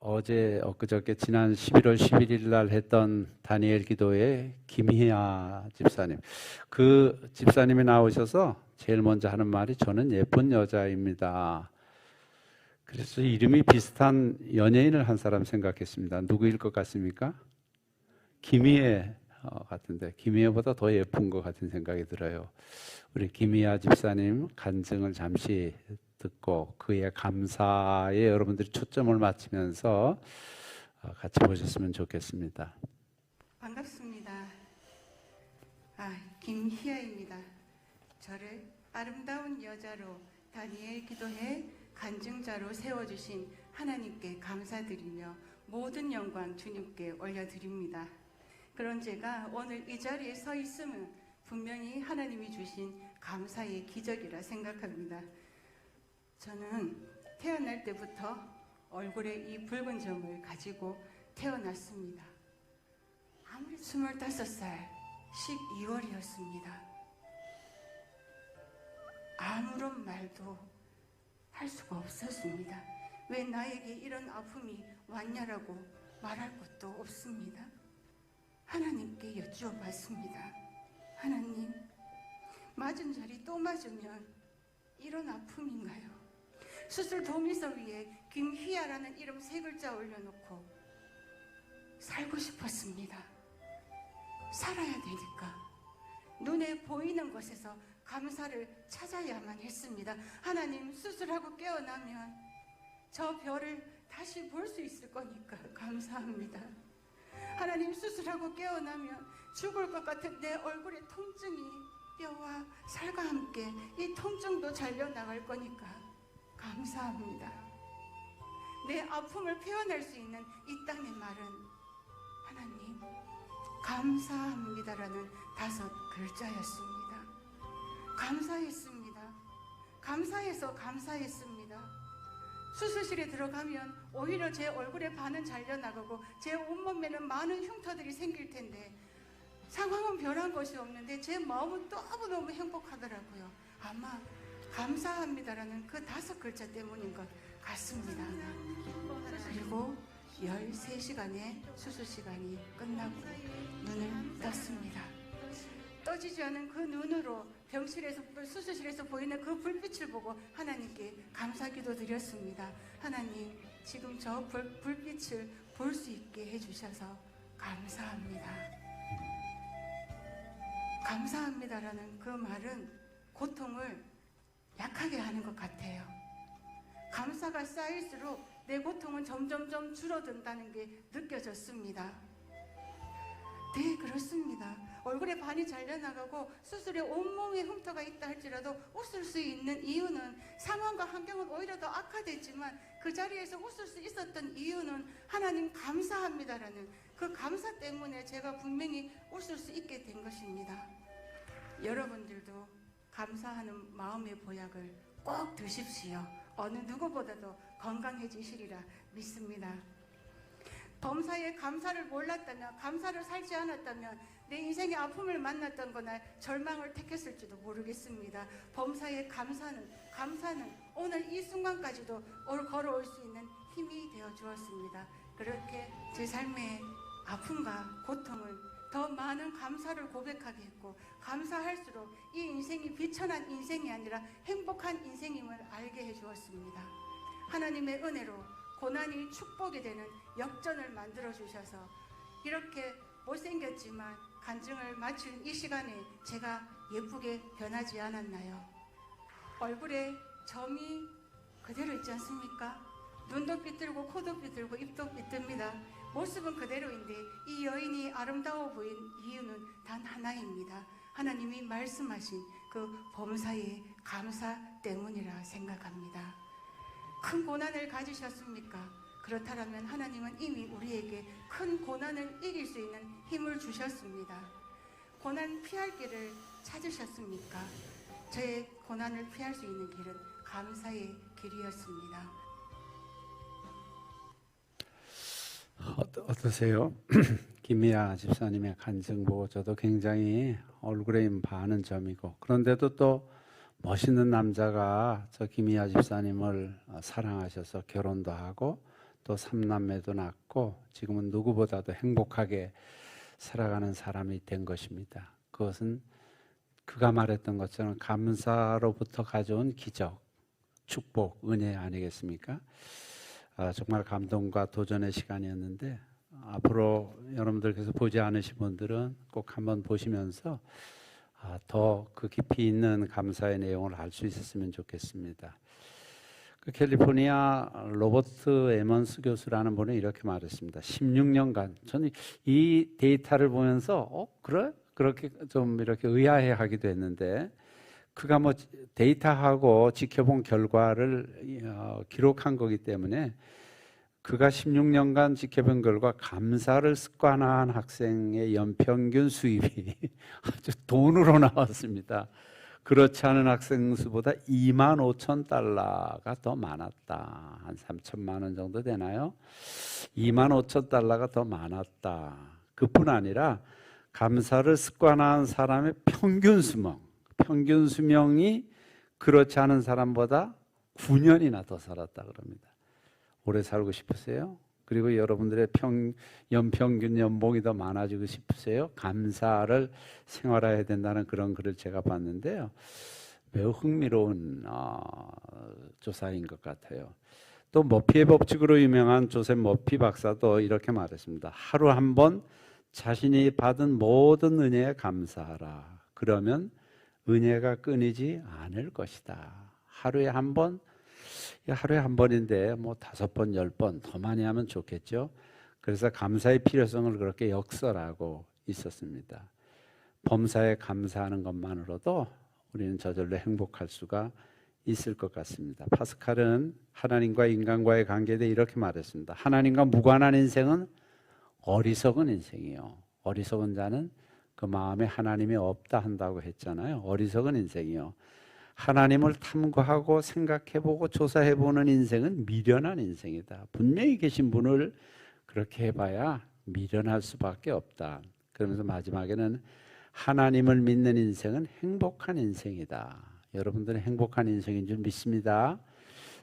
어제 엊그저께 지난 11월 11일 날 했던 다니엘 기도에 김희아 집사님 그 집사님이 나오셔서 제일 먼저 하는 말이 저는 예쁜 여자입니다. 그래서 이름이 비슷한 연예인을 한 사람 생각했습니다. 누구일 것 같습니까? 김희애 어, 같은데 김희애보다 더 예쁜 것 같은 생각이 들어요. 우리 김희아 집사님 간증을 잠시 듣고 그의 감사에 여러분들이 초점을 맞추면서 어, 같이 보셨으면 좋겠습니다. 반갑습니다. 아, 김희아입니다. 저를 아름다운 여자로 다니엘 기도회 간증자로 세워주신 하나님께 감사드리며 모든 영광 주님께 올려드립니다. 그런 제가 오늘 이 자리에 서 있으면 분명히 하나님이 주신 감사의 기적이라 생각합니다. 저는 태어날 때부터 얼굴에 이 붉은 점을 가지고 태어났습니다. 아무리 25살 12월이었습니다. 아무런 말도 할 수가 없었습니다. 왜 나에게 이런 아픔이 왔냐라고 말할 것도 없습니다. 하나님께 여쭈어봤습니다. 하나님, 맞은 자리 또 맞으면 이런 아픔인가요? 수술 도미서 위에 김희아라는 이름 세 글자 올려놓고 살고 싶었습니다. 살아야 되니까 눈에 보이는 것에서 감사를 찾아야만 했습니다. 하나님 수술하고 깨어나면 저 별을 다시 볼 수 있을 거니까 감사합니다. 하나님 수술하고 깨어나면 죽을 것 같은 내 얼굴의 통증이 뼈와 살과 함께 이 통증도 잘려 나갈 거니까 감사합니다. 내 아픔을 표현할 수 있는 이 땅의 말은 하나님 감사합니다라는 다섯 글자였습니다. 감사했습니다. 감사해서 감사했습니다. 수술실에 들어가면 오히려 제 얼굴에 반은 잘려나가고 제 온몸에는 많은 흉터들이 생길 텐데 상황은 변한 것이 없는데 제 마음은 너무너무 행복하더라고요. 아마 감사합니다라는 그 다섯 글자 때문인 것 같습니다. 그리고 13시간의 수술 시간이 끝나고 눈을 떴습니다. 떠지지 않은 그 눈으로 병실에서 수술실에서 보이는 그 불빛을 보고 하나님께 감사기도 드렸습니다. 하나님 지금 저 불, 불빛을 볼 수 있게 해주셔서 감사합니다. 감사합니다라는 그 말은 고통을 약하게 하는 것 같아요. 감사가 쌓일수록 내 고통은 점점점 줄어든다는 게 느껴졌습니다. 네, 그렇습니다. 얼굴에 반이 잘려나가고 수술에 온몸에 흉터가 있다 할지라도 웃을 수 있는 이유는 상황과 환경은 오히려 더 악화됐지만 그 자리에서 웃을 수 있었던 이유는 하나님 감사합니다라는 그 감사 때문에 제가 분명히 웃을 수 있게 된 것입니다. 여러분들도 감사하는 마음의 보약을 꼭 드십시오. 어느 누구보다도 건강해지시리라 믿습니다. 범사에 감사를 몰랐다면, 감사를 살지 않았다면 내 인생의 아픔을 만났던 거나 절망을 택했을지도 모르겠습니다. 범사에 감사는, 감사는 오늘 이 순간까지도 올 걸어올 수 있는 힘이 되어 주었습니다. 그렇게 제 삶의 아픔과 고통을 더 많은 감사를 고백하게 했고 감사할수록 이 인생이 비천한 인생이 아니라 행복한 인생임을 알게 해 주었습니다. 하나님의 은혜로 고난이 축복이 되는 역전을 만들어 주셔서 이렇게 못생겼지만 간증을 마친 이 시간에 제가 예쁘게 변하지 않았나요? 얼굴에 점이 그대로 있지 않습니까? 눈도 삐뚤고 코도 삐뚤고 입도 삐뚤니다. 모습은 그대로인데 이 여인이 아름다워 보인 이유는 단 하나입니다. 하나님이 말씀하신 그 범사의 감사 때문이라 생각합니다. 큰 고난을 가지셨습니까? 그렇다면 하나님은 이미 우리에게 큰 고난을 이길 수 있는 힘을 주셨습니다. 고난 피할 길을 찾으셨습니까? 저의 고난을 피할 수 있는 길은 감사의 길이었습니다. 어떠, 어떠세요? 김미아 집사님의 간증 보고 저도 굉장히 얼굴에 반은 점이고 그런데도 또 멋있는 남자가 저 김미아 집사님을 사랑하셔서 결혼도 하고 또 삼남매도 낳고 지금은 누구보다도 행복하게 살아가는 사람이 된 것입니다. 그것은 그가 말했던 것처럼 감사로부터 가져온 기적, 축복, 은혜 아니겠습니까? 아, 정말 감동과 도전의 시간이었는데 앞으로 여러분들께서 보지 않으신 분들은 꼭 한번 보시면서 아, 더그 깊이 있는 감사의 내용을 알 수 있었으면 좋겠습니다. 그 캘리포니아 로버트 에먼스 교수라는 분이 이렇게 말했습니다. 16년간 저는 이 데이터를 보면서 어 그래 그렇게 좀 이렇게 의아해하기도 했는데 그가 뭐 데이터하고 지켜본 결과를 어, 기록한 거기 때문에 그가 16년간 지켜본 결과 감사를 습관화한 학생의 연평균 수입이 아주 돈으로 나왔습니다. 그렇지 않은 학생 수보다 2만 5천 달러가 더 많았다. 한 3천만 원 정도 되나요? 2만 5천 달러가 더 많았다. 그뿐 아니라 감사를 습관화한 사람의 평균 수명, 평균 수명이 그렇지 않은 사람보다 9년이나 더 살았다 그럽니다. 오래 살고 싶으세요? 그리고 여러분들의 평, 연평균 연봉이 더 많아지고 싶으세요? 감사를 생활해야 된다는 그런 글을 제가 봤는데요. 매우 흥미로운 어, 조사인 것 같아요. 또 머피의 법칙으로 유명한 조셉 머피 박사도 이렇게 말했습니다. 하루 한 번 자신이 받은 모든 은혜에 감사하라. 그러면 은혜가 끊이지 않을 것이다. 하루에 한 번, 하루에 한 번인데 뭐 다섯 번, 열 번 더 많이 하면 좋겠죠. 그래서 감사의 필요성을 그렇게 역설하고 있었습니다. 범사에 감사하는 것만으로도 우리는 저절로 행복할 수가 있을 것 같습니다. 파스칼은 하나님과 인간과의 관계에 대해 이렇게 말했습니다. 하나님과 무관한 인생은 어리석은 인생이요. 어리석은 자는 그 마음에 하나님이 없다 한다고 했잖아요. 어리석은 인생이요. 하나님을 탐구하고 생각해보고 조사해보는 인생은 미련한 인생이다. 분명히 계신 분을 그렇게 해봐야 미련할 수밖에 없다. 그러면서 마지막에는 하나님을 믿는 인생은 행복한 인생이다. 여러분들은 행복한 인생인 줄 믿습니다.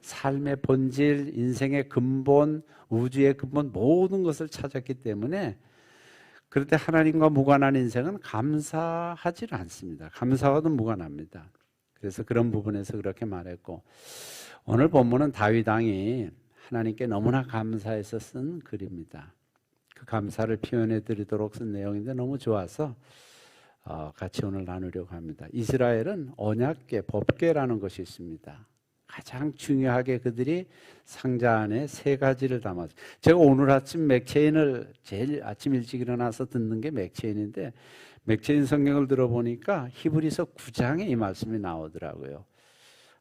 삶의 본질, 인생의 근본, 우주의 근본 모든 것을 찾았기 때문에 그럴 때 하나님과 무관한 인생은 감사하지 않습니다. 감사와도 무관합니다. 그래서 그런 부분에서 그렇게 말했고 오늘 본문은 다윗 왕이 하나님께 너무나 감사해서 쓴 글입니다. 그 감사를 표현해 드리도록 쓴 내용인데 너무 좋아서 어, 같이 오늘 나누려고 합니다. 이스라엘은 언약계, 법계라는 것이 있습니다. 가장 중요하게 그들이 상자 안에 세 가지를 담았어요. 제가 오늘 아침 맥체인을 제일 아침 일찍 일어나서 듣는 게 맥체인인데 맥체인 성경을 들어보니까 히브리서 9장에 이 말씀이 나오더라고요.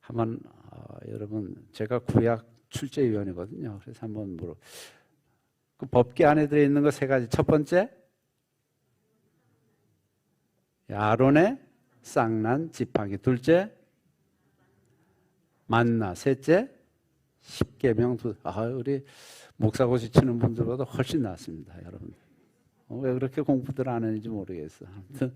한번 어, 여러분 제가 구약 출제위원이거든요. 그래서 한번 물어. 그 법계 안에 들어 있는 거 세 가지. 첫 번째 아론의 쌍난 지팡이. 둘째 만나. 셋째 십계명 두. 아 우리 목사고시 치는 분들보다 훨씬 낫습니다, 여러분. 어, 왜 그렇게 공부들 안 하는지 모르겠어. 아무튼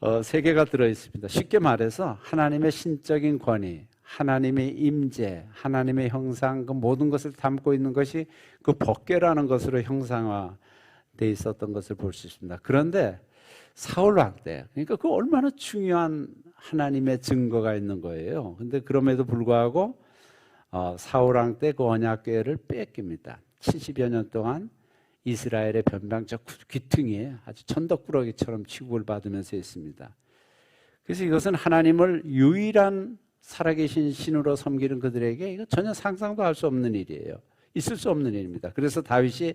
어, 세 개가 들어 있습니다. 쉽게 말해서 하나님의 신적인 권위, 하나님의 임재, 하나님의 형상, 그 모든 것을 담고 있는 것이 그 법궤라는 것으로 형상화돼 있었던 것을 볼 수 있습니다. 그런데 사울 왕 때, 그러니까 그 얼마나 중요한 하나님의 증거가 있는 거예요. 근데 그럼에도 불구하고 어, 사울 왕 때 그 언약궤를 뺏깁니다. 70여 년 동안 이스라엘의 변방적 귀퉁이에 아주 천덕꾸러기처럼 취급을 받으면서 있습니다. 그래서 이것은 하나님을 유일한 살아계신 신으로 섬기는 그들에게 이거 전혀 상상도 할 수 없는 일이에요. 있을 수 없는 일입니다. 그래서 다윗이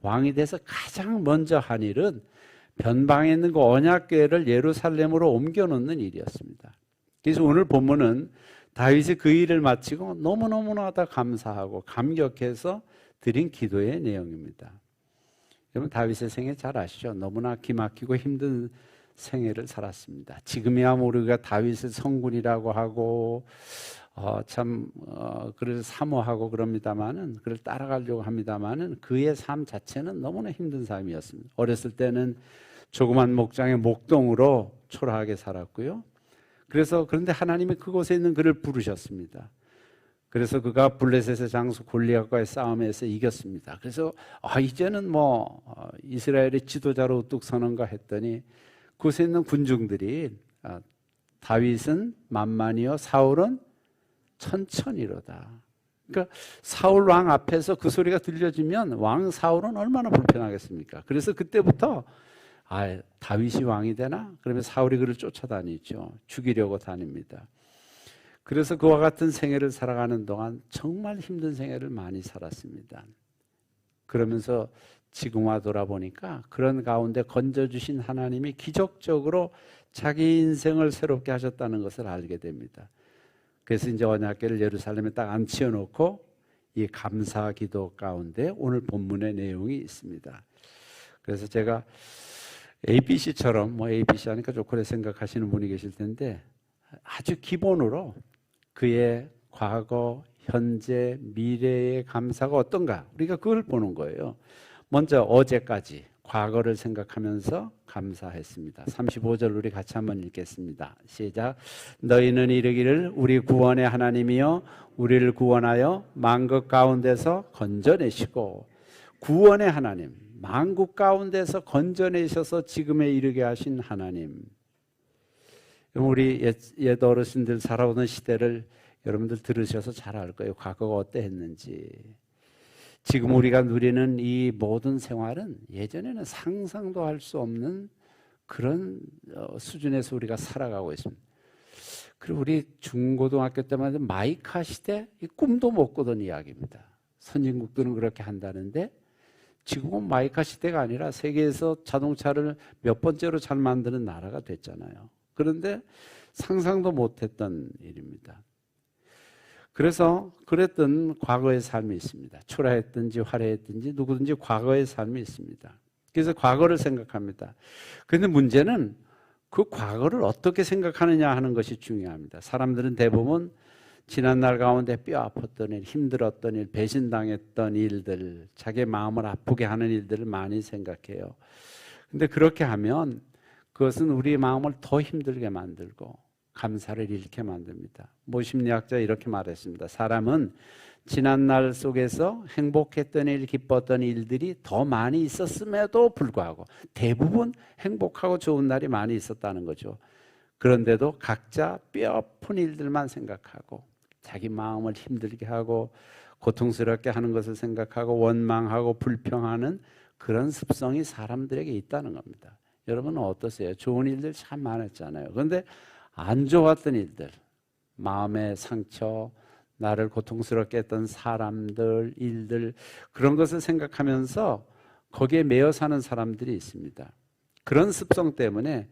왕이 돼서 가장 먼저 한 일은 변방에 있는 그 언약궤를 예루살렘으로 옮겨 놓는 일이었습니다. 그래서 오늘 본문은 다윗이 그 일을 마치고 너무너무나 다 감사하고 감격해서 드린 기도의 내용입니다. 여러분 다윗의 생애 잘 아시죠? 너무나 기막히고 힘든 생애를 살았습니다. 지금이야 모르가 다윗의 성군이라고 하고 어, 참 어, 그를 사모하고 그럽니다만은 그를 따라가려고 합니다만은 그의 삶 자체는 너무나 힘든 삶이었습니다. 어렸을 때는 조그만 목장의 목동으로 초라하게 살았고요. 그래서 그런데 하나님이 그곳에 있는 그를 부르셨습니다. 그래서 그가 블레셋의 장수 골리앗과의 싸움에서 이겼습니다. 그래서 아 이제는 뭐 어, 이스라엘의 지도자로 우뚝 서는가 했더니 그곳에 있는 군중들이 아, 다윗은 만만이요 사울은 천천히로다. 그러니까 사울 왕 앞에서 그 소리가 들려지면 왕 사울은 얼마나 불편하겠습니까? 그래서 그때부터 아 다윗이 왕이 되나? 그러면 사울이 그를 쫓아다니죠. 죽이려고 다닙니다. 그래서 그와 같은 생애를 살아가는 동안 정말 힘든 생애를 많이 살았습니다. 그러면서 지금 와 돌아보니까 그런 가운데 건져주신 하나님이 기적적으로 자기 인생을 새롭게 하셨다는 것을 알게 됩니다. 그래서 이제 언약궤를 예루살렘에 딱 앉혀 놓고 이 감사 기도 가운데 오늘 본문의 내용이 있습니다. 그래서 제가 ABC처럼 뭐 ABC 하니까 좋고래 생각하시는 분이 계실 텐데 아주 기본으로 그의 과거, 현재, 미래의 감사가 어떤가 우리가 그걸 보는 거예요. 먼저 어제까지 과거를 생각하면서 감사했습니다. 35절 우리 같이 한번 읽겠습니다. 시작. 너희는 이르기를 우리 구원의 하나님이여 우리를 구원하여 만국 가운데서 건져내시고 구원의 하나님 만국 가운데서 건져내셔서 지금에 이르게 하신 하나님. 우리 옛, 옛 어르신들 살아오던 시대를 여러분들 들으셔서 잘 알 거예요. 과거가 어때했는지. 지금 우리가 누리는 이 모든 생활은 예전에는 상상도 할 수 없는 그런 어, 수준에서 우리가 살아가고 있습니다. 그리고 우리 중고등학교 때만 해도 마이카 시대 이 꿈도 못 꾸던 이야기입니다. 선진국들은 그렇게 한다는데 지금은 마이카 시대가 아니라 세계에서 자동차를 몇 번째로 잘 만드는 나라가 됐잖아요. 그런데 상상도 못했던 일입니다. 그래서 그랬던 과거의 삶이 있습니다. 초라했든지 화려했든지 누구든지 과거의 삶이 있습니다. 그래서 과거를 생각합니다. 그런데 문제는 그 과거를 어떻게 생각하느냐 하는 것이 중요합니다. 사람들은 대부분 지난 날 가운데 뼈 아팠던 일, 힘들었던 일, 배신당했던 일들, 자기 마음을 아프게 하는 일들을 많이 생각해요. 근데 그렇게 하면 그것은 우리의 마음을 더 힘들게 만들고 감사를 잃게 만듭니다. 모심리학자 이렇게 말했습니다. 사람은 지난 날 속에서 행복했던 일, 기뻤던 일들이 더 많이 있었음에도 불구하고 대부분 행복하고 좋은 날이 많이 있었다는 거죠. 그런데도 각자 뼈아픈 일들만 생각하고 자기 마음을 힘들게 하고 고통스럽게 하는 것을 생각하고 원망하고 불평하는 그런 습성이 사람들에게 있다는 겁니다. 여러분은 어떠세요? 좋은 일들 참 많았잖아요. 그런데 안 좋았던 일들, 마음의 상처, 나를 고통스럽게 했던 사람들, 일들, 그런 것을 생각하면서 거기에 매여 사는 사람들이 있습니다. 그런 습성 때문에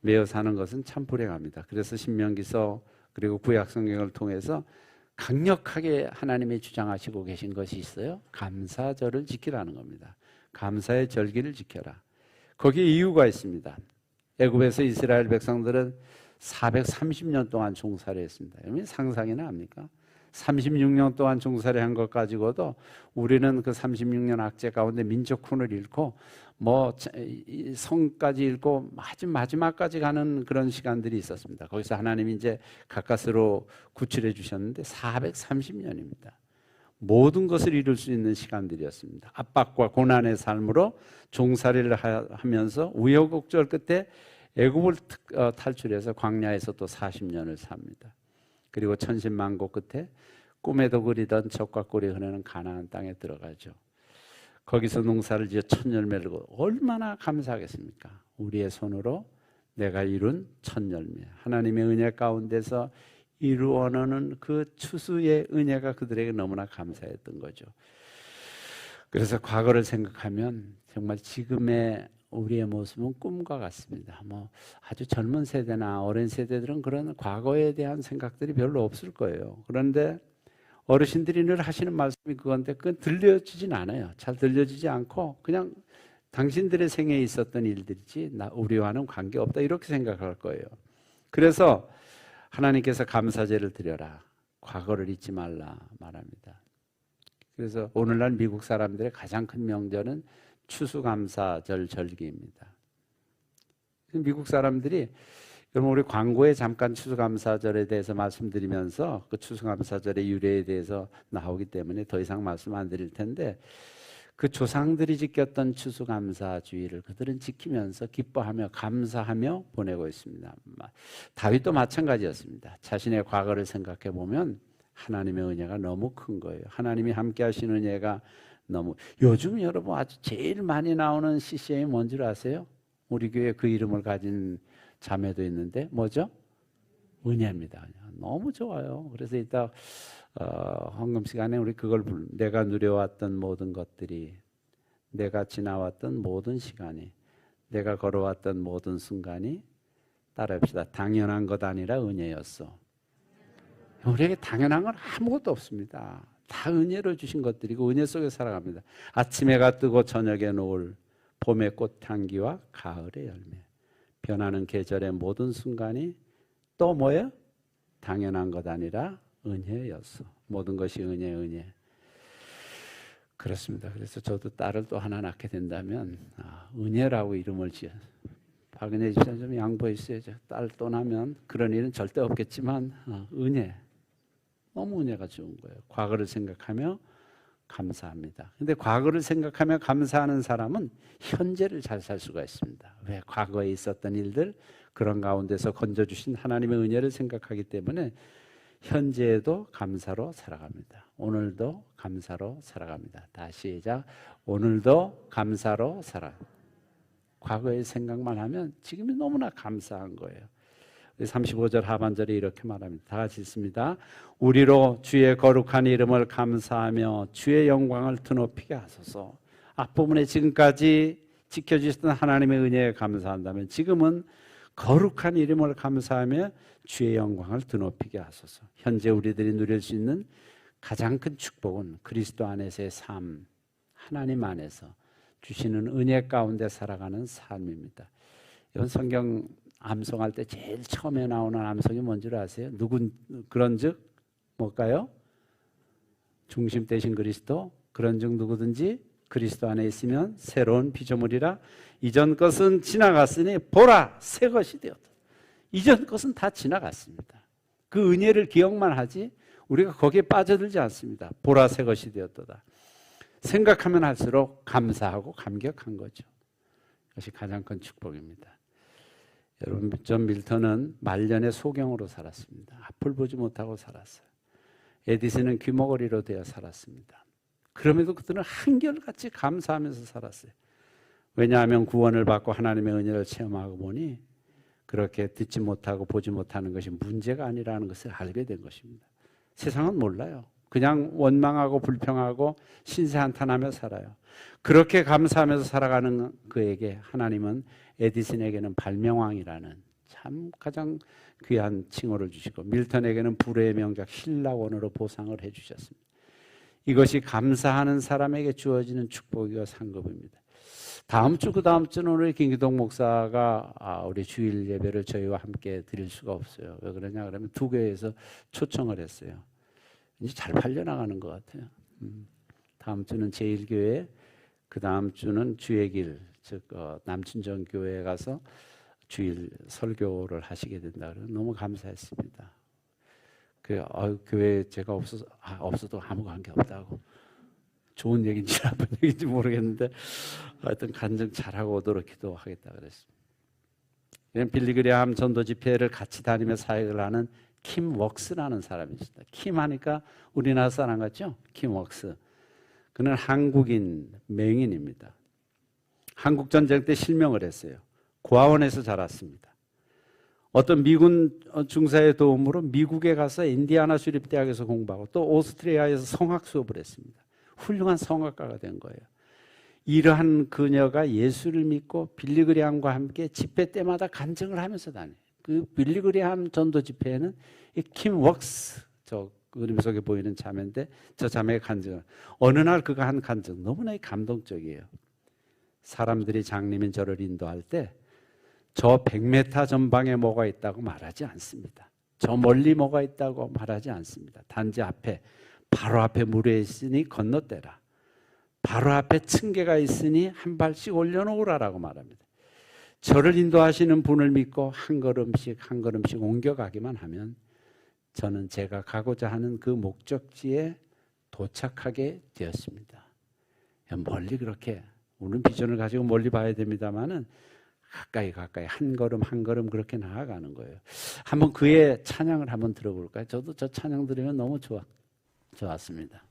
매여 사는 것은 참 불행합니다. 그래서 신명기서 그리고 구약 성경을 통해서 강력하게 하나님이 주장하시고 계신 것이 있어요. 감사절을 지키라는 겁니다. 감사의 절기를 지켜라. 거기에 이유가 있습니다. 애굽에서 이스라엘 백성들은 430년 동안 종살이 했습니다. 여러분 상상이나 합니까? 36년 동안 종살이 한것 가지고도 우리는 그 36년 악재 가운데 민족훈을 잃고 뭐 성까지 잃고 마지막 마지막까지 가는 그런 시간들이 있었습니다. 거기서 하나님이 이제 가까스로 구출해 주셨는데 430년입니다. 모든 것을 이룰 수 있는 시간들이었습니다. 압박과 고난의 삶으로 종살이를 하면서 우여곡절 끝에 애굽을 어, 탈출해서 광야에서 또 40년을 삽니다. 그리고 천신만고 끝에 꿈에도 그리던 적과 꿀이 흐르는 가나안 땅에 들어가죠. 거기서 농사를 지어 첫 열매를 얼마나 감사하겠습니까? 우리의 손으로 내가 이룬 첫 열매. 하나님의 은혜 가운데서 이루어내는 그 추수의 은혜가 그들에게 너무나 감사했던 거죠. 그래서 과거를 생각하면 정말 지금의 우리의 모습은 꿈과 같습니다. 뭐 아주 젊은 세대나 어린 세대들은 그런 과거에 대한 생각들이 별로 없을 거예요. 그런데 어르신들이 늘 하시는 말씀이 그건데 그건 들려지진 않아요. 잘 들려지지 않고 그냥 당신들의 생에 있었던 일들이지 나 우리와는 관계 없다 이렇게 생각할 거예요. 그래서 하나님께서 감사제를 드려라. 과거를 잊지 말라 말합니다. 그래서 오늘날 미국 사람들의 가장 큰 명절은 추수감사절 절기입니다. 미국 사람들이 여러분 우리 광고에 잠깐 추수감사절에 대해서 말씀드리면서 그 추수감사절의 유래에 대해서 나오기 때문에 더 이상 말씀 안 드릴 텐데 그 조상들이 지켰던 추수감사주의를 그들은 지키면서 기뻐하며 감사하며 보내고 있습니다. 마- 다윗도 마찬가지였습니다. 자신의 과거를 생각해 보면 하나님의 은혜가 너무 큰 거예요. 하나님이 함께 하시는 은혜가 너무 요즘 여러분 아주 제일 많이 나오는 CCM이 뭔 줄 아세요? 우리 교회 그 이름을 가진 자매도 있는데 뭐죠? 은혜입니다. 너무 좋아요. 그래서 이따 어, 헌금 시간에 우리 그걸 부르- 내가 누려왔던 모든 것들이 내가 지나왔던 모든 시간이 내가 걸어왔던 모든 순간이 따라합시다. 당연한 것 아니라 은혜였어. 우리에게 당연한 건 아무것도 없습니다. 다 은혜로 주신 것들이고 은혜 속에 살아갑니다. 아침 해가 뜨고 저녁에 노을, 봄의 꽃향기와 가을의 열매, 변하는 계절의 모든 순간이 또 뭐예요? 당연한 것 아니라 은혜였어. 모든 것이 은혜, 은혜. 그렇습니다. 그래서 저도 딸을 또 하나 낳게 된다면 아, 은혜라고 이름을 지어. 박은혜 집사님 좀 양보해 주셔야죠. 딸또 나면 그런 일은 절대 없겠지만 어, 은혜. 너무 은혜가 좋은 거예요. 과거를 생각하며 감사합니다. 근데 과거를 생각하며 감사하는 사람은 현재를 잘 살 수가 있습니다. 왜? 과거에 있었던 일들 그런 가운데서 건져 주신 하나님의 은혜를 생각하기 때문에 현재에도 감사로 살아갑니다. 오늘도 감사로 살아갑니다. 다시 시작. 오늘도 감사로 살아. 과거의 생각만 하면 지금이 너무나 감사한 거예요. 35절 하반절에 이렇게 말합니다. 다 같이 읽습니다. 우리로 주의 거룩한 이름을 감사하며 주의 영광을 드높이게 하소서. 앞부분에 지금까지 지켜주셨던 하나님의 은혜에 감사한다면 지금은 거룩한 이름을 감사하며 주의 영광을 드높이게 하소서. 현재 우리들이 누릴 수 있는 가장 큰 축복은 그리스도 안에서의 삶, 하나님 안에서 주시는 은혜 가운데 살아가는 삶입니다. 이번 성경 암송할 때 제일 처음에 나오는 암송이 뭔지 아세요? 누군 그런즉 뭘까요? 중심 되신 그리스도 그런즉 누구든지 그리스도 안에 있으면 새로운 피조물이라 이전 것은 지나갔으니 보라 새 것이 되었다. 이전 것은 다 지나갔습니다. 그 은혜를 기억만 하지 우리가 거기에 빠져들지 않습니다. 보라 새 것이 되었도다. 생각하면 할수록 감사하고 감격한 거죠. 이것이 가장 큰 축복입니다. 여러분, 존 밀턴은 말년의 소경으로 살았습니다. 앞을 보지 못하고 살았어요. 에디슨은 귀머거리로 되어 살았습니다. 그럼에도 그들은 한결같이 감사하면서 살았어요. 왜냐하면 구원을 받고 하나님의 은혜를 체험하고 보니 그렇게 듣지 못하고 보지 못하는 것이 문제가 아니라는 것을 알게 된 것입니다. 세상은 몰라요. 그냥 원망하고 불평하고 신세한탄하며 살아요. 그렇게 감사하면서 살아가는 그에게 하나님은 에디슨에게는 발명왕이라는 참 가장 귀한 칭호를 주시고 밀턴에게는 불의 명작 신라원으로 보상을 해주셨습니다. 이것이 감사하는 사람에게 주어지는 축복이와 상급입니다. 다음 주, 그 다음 주는 우리 김기동 목사가 아, 우리 주일 예배를 저희와 함께 드릴 수가 없어요. 왜 그러냐 그러면 두 교회에서 초청을 했어요. 이제 잘 팔려나가는 것 같아요. 음, 다음 주는 제1교회, 그 다음 주는 주의 길, 즉 어, 남춘정 교회에 가서 주일 설교를 하시게 된다. 너무 감사했습니다. 그 어, 교회 제가 없어서 아, 없어도 아무 관계 없다고 좋은 얘기인지 나쁜 얘기인지 모르겠는데 하여튼 간증 잘하고 오도록 기도하겠다 그랬습니다. 빌리그리암 전도 집회를 같이 다니며 사역을 하는 킴 웍스라는 사람이 있습니다. 킴 하니까 우리나라 사람 같죠? 킴 웍스. 그는 한국인 맹인입니다. 한국 전쟁 때 실명을 했어요. 고아원에서 자랐습니다. 어떤 미군 중사의 도움으로 미국에 가서 인디아나 수립대학에서 공부하고 또 오스트리아에서 성악 수업을 했습니다. 훌륭한 성악가가 된 거예요. 이러한 그녀가 예수를 믿고 빌리그리함과 함께 집회 때마다 간증을 하면서 다녀요. 그 빌리그리함 전도 집회에는 이킴 웍스 저 그림 속에 보이는 자매인데 저 자매의 간증 어느 날 그가 한 간증 너무나 감동적이에요. 사람들이 장님인 저를 인도할 때 저 100m 전방에 뭐가 있다고 말하지 않습니다. 저 멀리 뭐가 있다고 말하지 않습니다. 단지 앞에 바로 앞에 물에 있으니 건너떼라. 바로 앞에 층계가 있으니 한 발씩 올려놓으라라고 말합니다. 저를 인도하시는 분을 믿고 한 걸음씩 한 걸음씩 옮겨가기만 하면 저는 제가 가고자 하는 그 목적지에 도착하게 되었습니다. 멀리 그렇게 우리는 비전을 가지고 멀리 봐야 됩니다만은 가까이 가까이 한 걸음 한 걸음 그렇게 나아가는 거예요. 한번 그의 찬양을 한번 들어볼까요? 저도 저 찬양 들으면 너무 좋아 좋았습니다.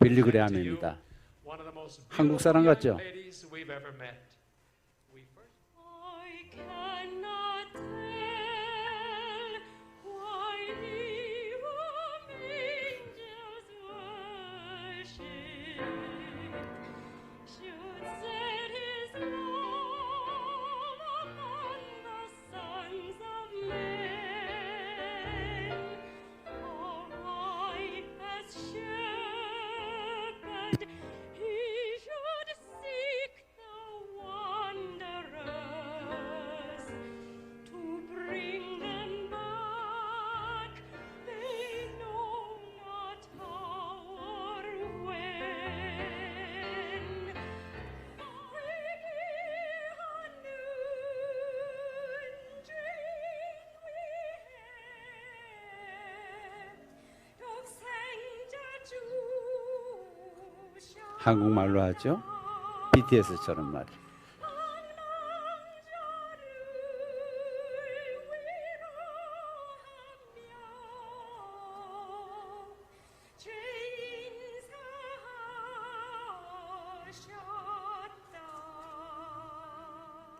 빌리 그레함입니다. 한국 사람 같죠? 한국말로 하죠. BTS처럼 말이.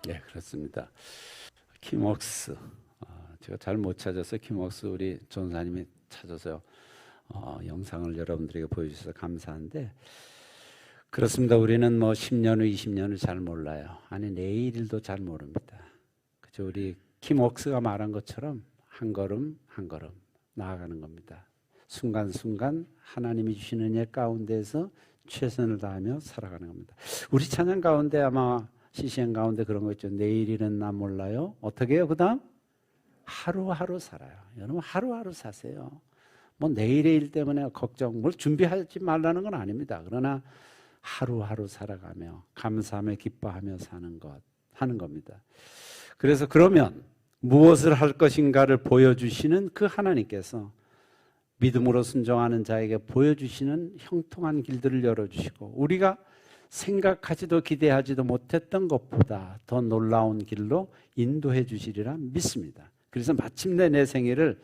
네, 그렇습니다. 키목스. 어, 제가 잘 못 찾아서 키목스 우리 전사님이 찾아서 어, 영상을 여러분들에게 보여주셔서 감사한데 그렇습니다. 우리는 뭐 10년 후, 20년을 잘 몰라요. 아니 내일도 잘 모릅니다. 그죠? 우리 키목스가 말한 것처럼 한 걸음 한 걸음 나아가는 겁니다. 순간순간 하나님이 주시는 예 가운데서 최선을 다하며 살아가는 겁니다. 우리 찬양 가운데 아마 CCM 가운데 그런 거 있죠. 내일이는 나 몰라요. 어떻게 해요? 그 다음? 하루하루 살아요. 여러분 하루하루 사세요. 뭐 내일의 일 때문에 걱정, 뭘 준비하지 말라는 건 아닙니다. 그러나 하루하루 살아가며 감사하며 기뻐하며 사는 것, 하는 겁니다. 그래서 그러면 무엇을 할 것인가를 보여주시는 그 하나님께서 믿음으로 순종하는 자에게 보여주시는 형통한 길들을 열어주시고 우리가 생각하지도 기대하지도 못했던 것보다 더 놀라운 길로 인도해 주시리라 믿습니다. 그래서 마침내 내 생애를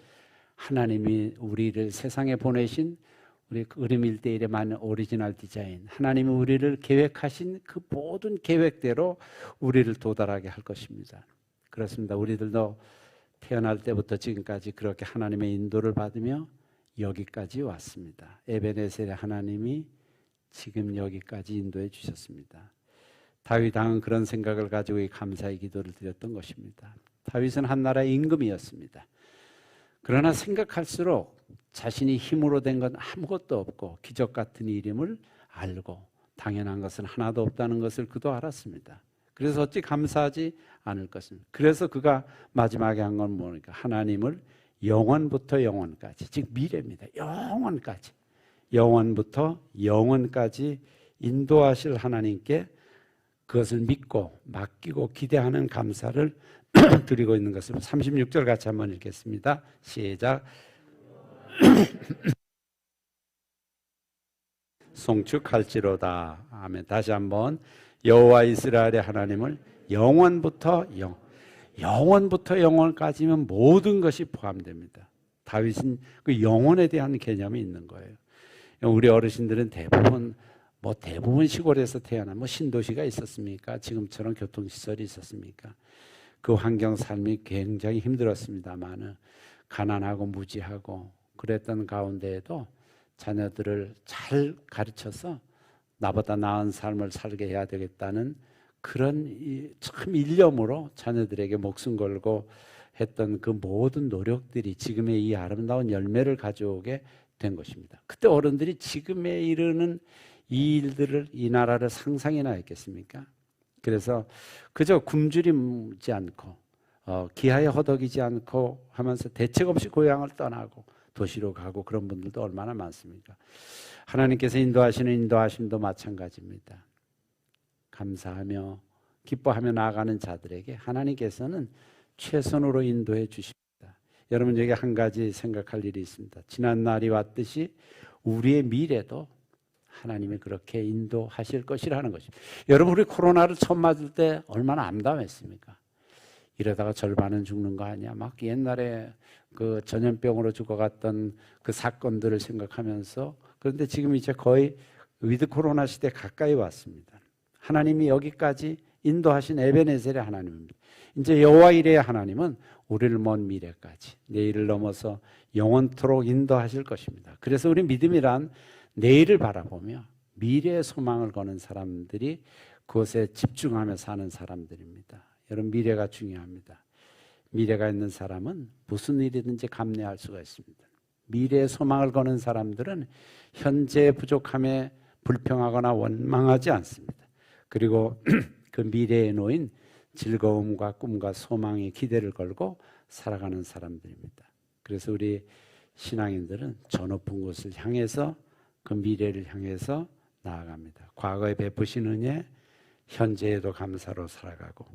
하나님이 우리를 세상에 보내신 우리 그 의림 일대일의 많은 오리지널 디자인 하나님이 우리를 계획하신 그 모든 계획대로 우리를 도달하게 할 것입니다. 그렇습니다. 우리들도 태어날 때부터 지금까지 그렇게 하나님의 인도를 받으며 여기까지 왔습니다. 에베네셀의 하나님이 지금 여기까지 인도해 주셨습니다. 다윗 왕은 그런 생각을 가지고 이 감사의 기도를 드렸던 것입니다. 다윗은 한 나라의 임금이었습니다. 그러나 생각할수록 자신이 힘으로 된 건 아무것도 없고 기적 같은 일임을 알고 당연한 것은 하나도 없다는 것을 그도 알았습니다. 그래서 어찌 감사하지 않을 것입니다. 그래서 그가 마지막에 한 건 뭐니까 하나님을 영원부터 영원까지 즉 미래입니다. 영원까지 영원부터 영원까지 인도하실 하나님께 그것을 믿고 맡기고 기대하는 감사를 드리고 있는 것을 36절 같이 한번 읽겠습니다. 시작. 송축할지로다. 아멘. 다시 한번 여호와 이스라엘의 하나님을 영원부터 영 영원부터 영원까지면 모든 것이 포함됩니다. 다윗은 그 영원에 대한 개념이 있는 거예요. 우리 어르신들은 대부분 뭐 대부분 시골에서 태어난 뭐 신도시가 있었습니까? 지금처럼 교통시설이 있었습니까? 그 환경 삶이 굉장히 힘들었습니다만은 가난하고 무지하고 그랬던 가운데에도 자녀들을 잘 가르쳐서 나보다 나은 삶을 살게 해야 되겠다는 그런 이참 일념으로 자녀들에게 목숨 걸고 했던 그 모든 노력들이 지금의 이 아름다운 열매를 가져오게 된 것입니다. 그때 어른들이 지금에 이르는 이 일들을 이 나라를 상상이나 했겠습니까? 그래서 그저 굶주림지 않고 어, 기하에 허덕이지 않고 하면서 대책 없이 고향을 떠나고 도시로 가고 그런 분들도 얼마나 많습니까? 하나님께서 인도하시는 인도하심도 마찬가지입니다. 감사하며 기뻐하며 나아가는 자들에게 하나님께서는 최선으로 인도해 주십니다. 여러분 여기 한 가지 생각할 일이 있습니다. 지난 날이 왔듯이 우리의 미래도 하나님이 그렇게 인도하실 것이라는 것입니다. 여러분 우리 코로나를 처음 맞을 때 얼마나 암담했습니까? 이러다가 절반은 죽는 거 아니야? 막 옛날에 그 전염병으로 죽어갔던 그 사건들을 생각하면서 그런데 지금 이제 거의 위드 코로나 시대 가까이 왔습니다. 하나님이 여기까지 인도하신 에베네셀의 하나님입니다. 이제 여호와 이레의 하나님은 우리를 먼 미래까지 내일을 넘어서 영원토록 인도하실 것입니다. 그래서 우리 믿음이란 내일을 바라보며 미래의 소망을 거는 사람들이 그것에 집중하며 사는 사람들입니다. 여러분 미래가 중요합니다. 미래가 있는 사람은 무슨 일이든지 감내할 수가 있습니다. 미래의 소망을 거는 사람들은 현재의 부족함에 불평하거나 원망하지 않습니다. 그리고 그 미래에 놓인 즐거움과 꿈과 소망의 기대를 걸고 살아가는 사람들입니다. 그래서 우리 신앙인들은 저 높은 곳을 향해서 그 미래를 향해서 나아갑니다. 과거에 베푸신 은혜, 현재에도 감사로 살아가고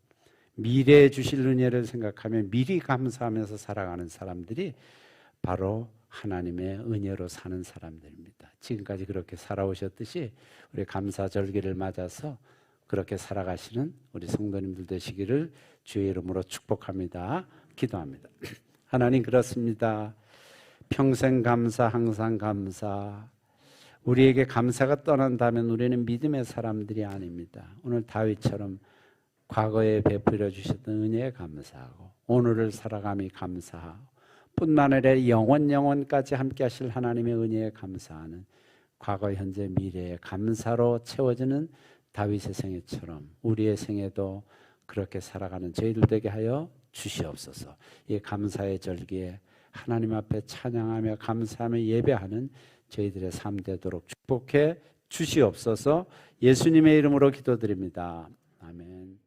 미래에 주실 은혜를 생각하며 미리 감사하면서 살아가는 사람들이 바로 하나님의 은혜로 사는 사람들입니다. 지금까지 그렇게 살아오셨듯이 우리 감사 절기를 맞아서 그렇게 살아가시는 우리 성도님들 되시기를 주의 이름으로 축복합니다. 기도합니다. 하나님 그렇습니다. 평생 감사, 항상 감사. 우리에게 감사가 떠난다면 우리는 믿음의 사람들이 아닙니다. 오늘 다윗처럼 과거에 베풀어 주셨던 은혜에 감사하고 오늘을 살아감이 감사하고 뿐만 아니라 영원 영원까지 함께 하실 하나님의 은혜에 감사하는 과거 현재 미래에 감사로 채워지는 다윗의 생애처럼 우리의 생애도 그렇게 살아가는 저희들 되게 하여 주시옵소서. 이 감사의 절기에 하나님 앞에 찬양하며 감사하며 예배하는 저희들의 삶 되도록 축복해 주시옵소서. 예수님의 이름으로 기도드립니다. 아멘.